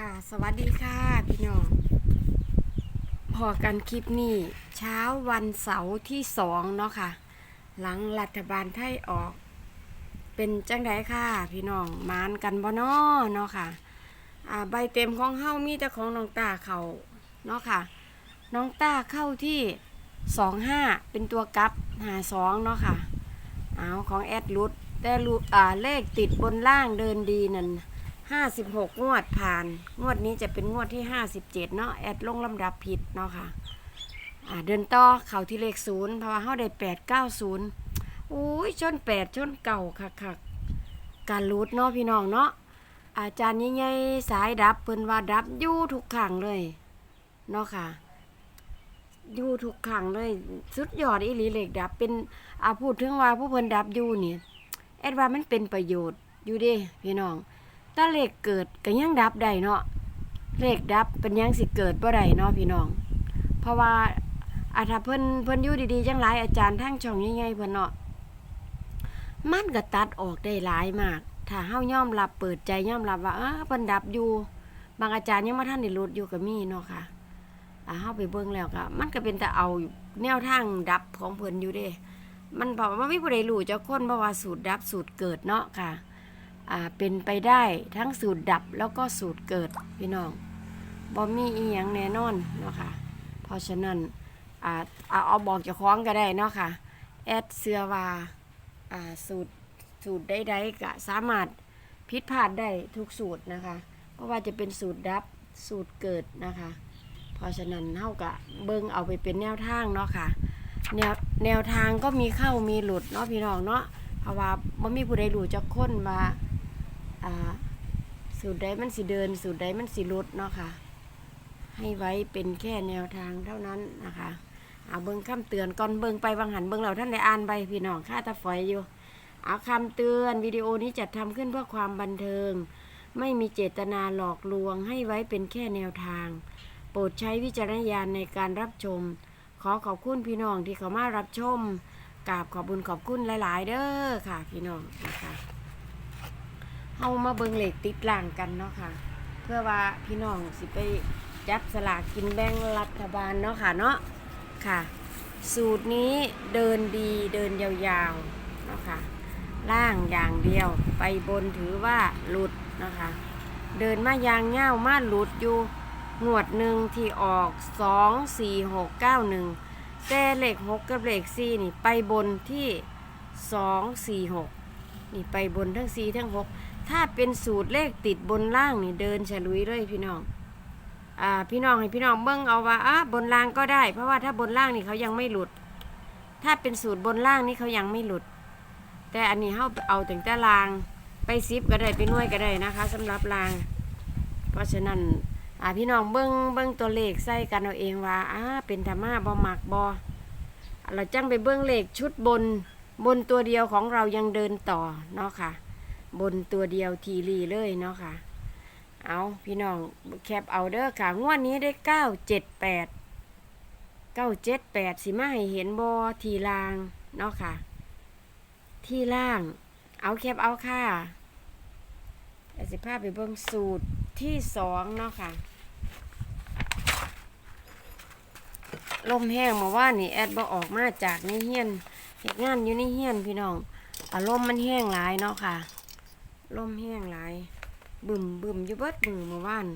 ค่ะ สวัสดีค่ะพี่น้องพอกันคลิปนี้ เช้าวันเสาร์ที่สองเนาะค่ะ หลังรัฐบาลไทยออก เป็นจังไดค่ะ พี่น้องมานกันบ่นอเนาะค่ะอ่าใบเต็มของเฮามีแต่ของน้องตาเขาเนาะค่ะ น้องตาเข้าที่สองห้าเป็นตัวกลับหาสองเนาะค่ะ เอาของแอดรุดแต่รูอ่าเลขติดบนล่างเดินดีนั่น ห้าสิบหกงวดผ่าน งวดนี้จะเป็นงวดที่ห้าสิบเจ็ดเนาะแอดลงลำดับผิดเนาะค่ะอ่าเดินต่อเข่าที่เลขศูนย์เพราะว่าเขาได้แปดเก้าศูนย์อุ้ยชนแปดชนเก่าค่ะค่ะการรูดเนาะพี่น้องเนาะอาจารย์ใหญ่สายดับเพิ่นว่าดับยู่ทุกขังเลยเนาะค่ะยู่ทุกขังเลยสุดยอดอีหลีเหล็กดับเป็นอาพูดถึงว่าผู้เพิ่นดับยู่นี่แอดว่ามันเป็นประโยชน์อยู่ด้พี่น้อง ถ้าเล็กเกิดก็ยังดับได้เนาะเล็กดับเป็นยังสิเกิดบ่ได้เนาะพี่น้อง เพราะว่าอาถ้าเพิ่นเพิ่นอยู่ดีๆจังหลายอาจารย์ทั้งช่องใหญ่ๆเพิ่นเนาะมันก็ตัดออกได้หลายมาก ถ้าเฮายอมรับเปิดใจยอมรับว่าเอ้าเพิ่นดับอยู่ บางอาจารย์ยังบ่ทันได้ลดอยู่ก็มีเนาะค่ะอ่าเฮาไปเบิ่งแล้วก็มันก็เป็นแต่เอาแนวทางดับของเพิ่นอยู่เด้ มันบอกว่าไม่ผู้ใดรู้เจ้าคนเพราะว่าสูตรดับสูตรเกิดเนาะค่ะอ่า เป็นไปได้ทั้งสูตรดับแล้วก็สูตรเกิดพี่น้องบ่มีอีหยังแน่นอนเนาะค่ะเพราะฉะนั้นอ่าเอาเอาบอกเจ้าของก็ได้เนาะค่ะแอดเสือว่าอ่าสูตรสูตรใดๆก็สามารถผิดพลาดได้ทุกสูตรนะคะเพราะว่าจะเป็นสูตรดับสูตรเกิดนะคะ เพราะฉะนั้นเฮากะเบิ่งเอาไปเป็นแนวทางเนาะค่ะแนวแนวทางก็มีเข้ามีหลุดเนาะพี่น้องเนาะเพราะว่าบ่มีผู้ใดรู้จักคนว่าอ่า สูตรใดมันสิเดิน สูตรใดมันสิลดเนาะค่ะ ให้ไว้เป็นแค่แนวทางเท่านั้นนะคะเอาเบิ่งคำเตือนก่อนเบิ่งไปบางหันเบิ่งเราท่านได้อ่านใบพี่น้องค่าตาฝอยอยู่ เอาคำเตือนวิดีโอนี้จัดทำขึ้นเพื่อความบันเทิง ไม่มีเจตนาหลอกลวง ให้ไว้เป็นแค่แนวทาง โปรดใช้วิจารณญาณในการรับชม ขอขอบคุณพี่น้องที่เขามารับชมกราบขอบบุญขอบคุณหลาย ๆ เด้อค่ะพี่น้องนะคะ เฮามาเบิงเหล็กติดล่างกันเนาะค่ะ เพื่อว่าพี่น้องสิไปจับสลากกินแบ่งรัฐบาลเนาะค่ะเนาะค่ะ สูตรนี้เดินดีเดินยาวๆเนาะค่ะล่างอย่างเดียวไปบนถือว่าหลุดนะคะ เดินมายางเง่ามาหลุดอยู่งวดหนึ่งที่ออกสองสี่หกเก้าหนึ่งแต่เลขหกกับเลขสี่นี่ไปบนที่สองสี่หกนี่ไปบนทั้งสี่ทั้งหก ถ้าเป็นสูตรเลขติดบนล่างนี่เดินฉลุยเลยพี่น้อง อ่า พี่น้องให้พี่น้องเบิ้งเอาว่าอะบนล่างก็ได้ เพราะว่าถ้าบนล่างนี่เขายังไม่หลุด ถ้าเป็นสูตรบนล่างนี่เขายังไม่หลุด แต่อันนี้เขาเอาแต่งแต่ลาง ไปซิปก็ได้ไปน่วยก็ได้นะคะสำหรับลาง เพราะฉะนั้นอ่าพี่น้องเบิ้งเบิ้งตัวเลขใส่กันเอาเองว่าอ่าเป็นธรรมะบ่มักบ่เราจังไปเบิ้งเลขชุดบนบนตัวเดียวของเรายังเดินต่อเนาะค่ะ บนตัวเดียวทีรีเลยเนาะค่ะ เอาพี่น้องแคปเอาเด้อค่ะ งวดนี้ได้เก้าเจ็ดแปดเก้าเจ็ดแปดสิมาให้เห็นบอทีลางเนาะค่ะ ที่ล่าง เอาแคปเอาค่ะแต่สิภาพไปเบิ่งสูตรที่สองเนาะค่ะลมแห้งมาว่านี่แอดบ่ออกมาจากในเฮียนเหตุงานอยู่ในเฮียนพี่น้องอารมณ์มันแห้งหลายเนาะค่ะ ลมแห้งหลาย บึมบึมอยู่เบิดมือเมื่อวาน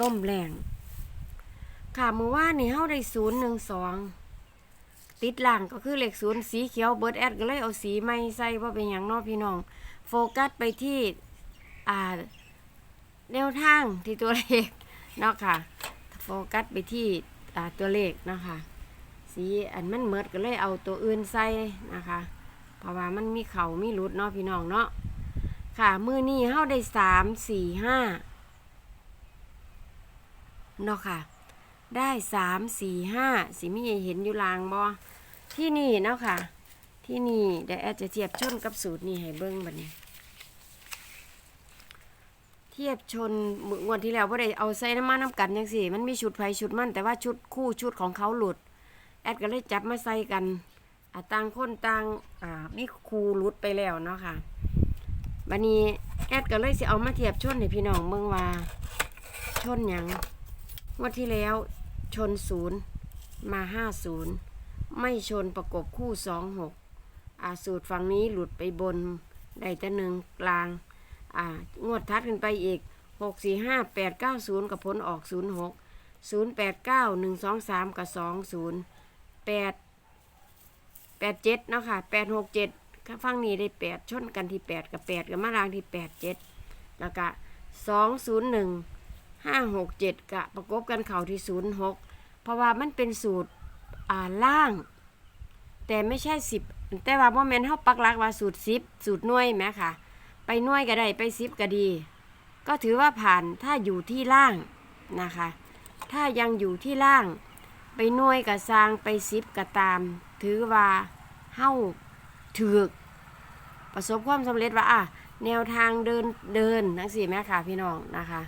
ลมแรงค่ะเมื่อวานนี่เฮาได้ศูนย์หนึ่งสองติดล่างก็คือเลขศูนย์สีเขียวเบิร์ดแอดก็เลยเอาสีไม่ใส่ว่าเป็นอย่างนอพี่น้อง โฟกัสไปที่อ่าแนวทางที่ตัวเลขเนาะค่ะ โฟกัสไปที่อ่าตัวเลขเนาะค่ะสีอันมันเมิดก็เลยเอาตัวอื่นใส่นะคะ เพราะว่ามันมีเขามีรุดเนาะพี่น้องเนาะ ค่ะ มือนี้เฮาได้สามสี่ห้าเนาะค่ะ ได้สามสี่ห้าสิมีเห็นอยู่ลางบอที่นี่เนาะค่ะ ที่นี่เดี๋ยวแอดจะเทียบชนกับสูตรนี้ให้เบิ้งบัดนี้ เทียบชนมืองวดที่แล้วว่าได้เอาใส่น้ำมันน้ำกันยังสิมันมีชุดไฟชุดมันแต่ว่าชุดคู่ชุดของเขาหลุด แอดก็เลยจับมาใส่กันต่างคนต่างอ่ามีครูหลุดไปแล้วเนาะค่ะ วันนี้แอดก็เลยสิเอามาเทียบชนให้พี่น้องเมืองว่า ชนหยังงวดที่แล้วชนศูนย์มาห้าศูนย์ไม่ชนประกบคู่สองหกอาสูตรฝั่งนี้หลุดไปบนได้แต่หนึ่งกลาง อ่างวดทัดกันไปอีกหกสี่ห้าแปดเก้าศูนย์กับผลออกศูนย์หกศูนย์แปดเก้าหนึ่งสองสามกับสองศูนย์แปดแปดเจ็ดเนาะค่ะแปดหกเจ็ด ข้างฟังนี้ได้แปดชนกันที่แปดกับแปดกับมารางที่แปดเจ็ดแล้วก็สองศูนย์หนึ่งห้าหกเจ็ดกะประกบกันเข่าที่ศูนย์หกเพราะว่ามันเป็นสูตรอ่าล่าง แต่ไม่ใช่สิบแต่ว่าโมเมนต์เขาปักลักว่าสูตรสิบสูตรน่วยไหมค่ะ ไปน่วยก็ได้ไปสิบก็ดี ก็ถือว่าผ่านถ้าอยู่ที่ล่างนะคะ ถ้ายังอยู่ที่ล่าง ไปน่วยกับสร้างไปสิบก็ตาม ถือว่าเฮ้า ถือกประสบความสำเร็จว่าอะแนวทางเดินเดินทั้งสี่แม่ค่ะพี่น้องนะคะ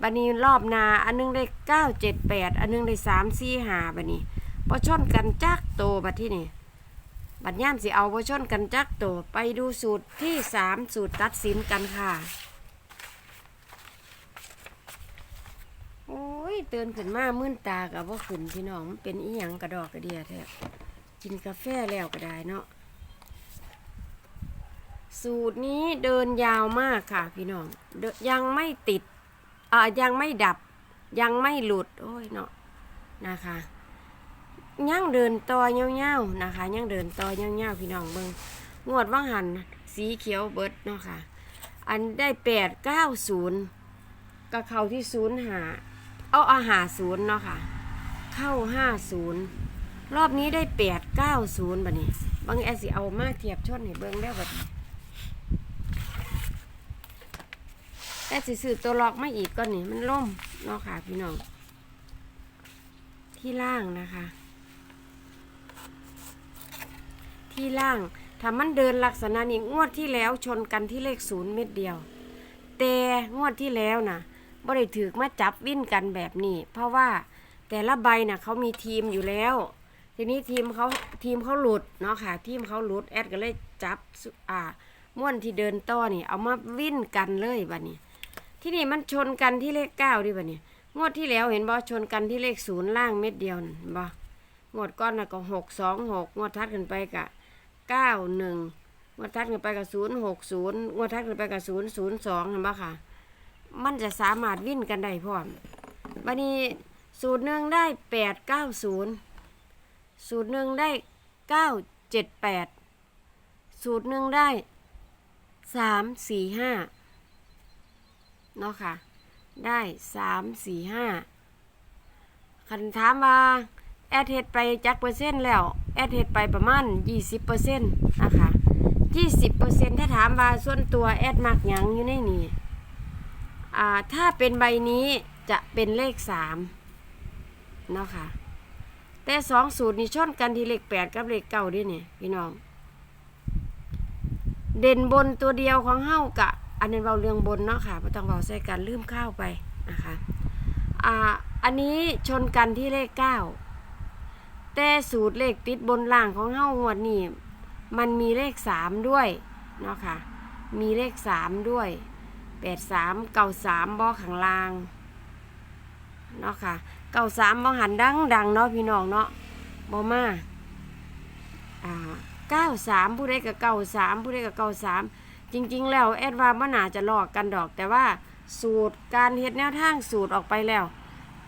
บันนี้รอบนาอันหนึงได้เก้าเจ็ดแปดอันหนึงได้สามสี่หาบันนี้พอชนกันจักโตบัดที่นี่บัดย่ามสิเอาพอชนกันจักโตไปดูสูตรที่สามสูตรตัดสินกันค่ะโอ้ยเตือนขึ้นมามื่นตากับว่าขึ้นพี่น้องมันเป็นอีหยังกระดอกกระเดียแท้กินกาแฟแล้วก็ได้เนาะ สูตรนี้เดินยาวมากค่ะพี่น้องยังไม่ติดอ่ายังไม่ดับ ยังไม่หลุด โอ้ยเนาะนะคะยังเดินต่อเงี้ยวๆนะคะยังเดินต่อเงี้ยวๆพี่น้องเบิงงวดว่างหันสีเขียวเบิดเนาะค่ะ อันได้แปดเก้าศูนย์ก็เข้าที่ศูนย์หาเอาอาหาศูนย์เนาะค่ะ เข้าห้าศูนย์รอบนี้ได้แปดเก้าศูนย์บัดนี้บางแอสิเอามาเทียบชนให้เบิ้งแล้วบัดนี้ แต่สิซื้อตัวล็อกไมาอีกก็นี่มันล่มเนาะค่ะพี่น้องที่ล่างนะคะ ที่ล่างถ้ามันเดินลักษณะนี้งวดที่แล้วชนกันที่เลขศูนย์เม็ดเดียว แต่งวดที่แล้วนะบ่ได้ถือมาจับวิ่นกันแบบนี้ เพราะว่าแต่ละใบน่ะเขามีทีมอยู่แล้ว ทีนี้ทีมเขาทีมเขาหลุดเนาะค่ะ ทีมเขาหลุดแอดก็เลยจับอ่าม่วนที่เดินต่อนี่ เอามาวิ่นกันเลยบัดนี้ ที่นี่มันชนกันที่เลขเก้าดิบ่เนี่ยงวดที่แล้วเห็นบ่ชนกันที่เลขศูนย์ล่างเม็ดเดียวนั่นเห็นบ่งวดก้อนน่ะก็หกสองหกงวดทัดกันไปกะเก้าหนึ่งงวดทัดกันไปกับศูนย์หกศูนย์งวดทัดกันไปกับศูนย์ศูนย์สองเห็นบ่ค่ะ มันจะสามารถวิ่นกันได้พร้อมบัดนี้สูตรหนึ่งได้แปดเก้าศูนย์สูตรหนึ่งได้เก้าเจ็ดแปดสูตรหนึ่งได้สามสี่ห้า เนาะค่ะ ได้สามสี่ห้าคันถามว่าแอดเฮ็ดไปจักเปอร์เซ็นต์แล้ว แอดเฮ็ดไปประมาณยี่สิบเปอร์เซ็นต์นะคะยี่สิบเปอร์เซ็นต์ถ้าถามว่าส่วนตัวแอดมักหยังอยู่ในนี้อ่าถ้าเป็นใบนี้จะเป็นเลขสามเนาะค่ะ แต่สองสูตรนี่ชนกันที่เลขแปดกับเลขเก้าด้วยเนี่ยพี่น้อง เด่นบนตัวเดียวของเฮ้ากะ อันนี้เราเรื่องบนเนาะค่ะไม่ต้องเราใส่กันลืมข้าวไปนะคะอ่าอันนี้ชนกันที่เลขเก้าแต่สูตรเลขติดบนล่างของเฮางวนี้มันมีเลขสามด้วยเนาะค่ะมีเลขสามด้วยแปดสามเก้าสามบอข้างล่างเนาะค่ะเก้าสามบอหันดังดังเนาะพี่น้องเนาะบอมาอ่าเก้าสามผู้ใดกับเก้าสามผู้ใดกับเก้าสาม จริง ๆ แล้วแอดว่ามันน่าจะหลอกกันดอก แต่ว่าสูตรการเฮ็ดแนวทางสูตรออกไปแล้ว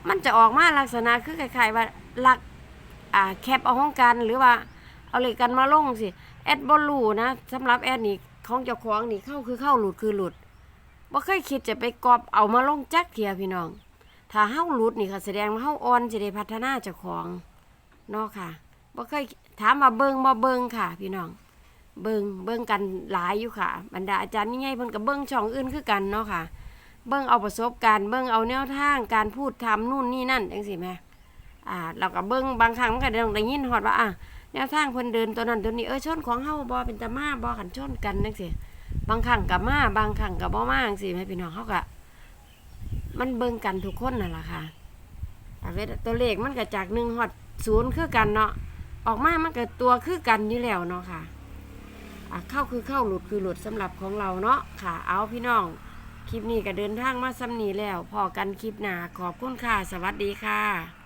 มันจะออกมาลักษณะคือคล้ายๆว่าหลักอ่าแคปเอาห้องกันหรือว่าเอาเลขกันมาลงสิแอดบ่รู้นะสำหรับแอดนี่ของเจ้าของนี่เข้าคือเข้าหลุดคือหลุดบ่เคยคิดจะไปกอบเอามาลงจักเทียพี่น้อง ถ้าเฮาหลุดนี่ค่ะแสดงว่าเฮาอ่อนสิได้พัฒนาเจ้าของเนาะค่ะบ่เคยถามมาเบิงบ่เบิงค่ะ พี่น้อง เบิงเบิงกันหลายอยู่ค่ะ บรรดาอาจารย์นี่ไงเพิ่นกับเบิงช่องอื่นคือกันเนาะค่ะ เบิงเอาประสบการณ์เบิงเอาแนวทางการพูดทำนู่นนี่นั่นจังสิแม่อ่าเราก็เบิงบางครั้งมันก็ได้ได้ยินฮอดว่าอะแนวทางเพิ่นเดินตัวนั้นตัวนี้เออชนของเฮาบ่เป็นตามาบ่ขันชนกันจังสิบางครั้งกับมาบางครั้งกับบ่มาจังสิแม่พี่น้องเฮาก็มันเบิงกันทุกคนนั่นล่ะค่ะเวทตัวเลขมันก็จาก1ฮอด0คือกันเนาะออกมามันก็ตัวคือกันอยู่แล้วเนาะค่ะ เข้าคือเข้าหลุดคือหลุดสำหรับของเราเนาะค่ะเอาพี่น้องคลิปนี้ก็เดินทางมาซ้ำนีแล้วพอกันคลิปหนาขอบคุณค่ะ สวัสดีค่ะ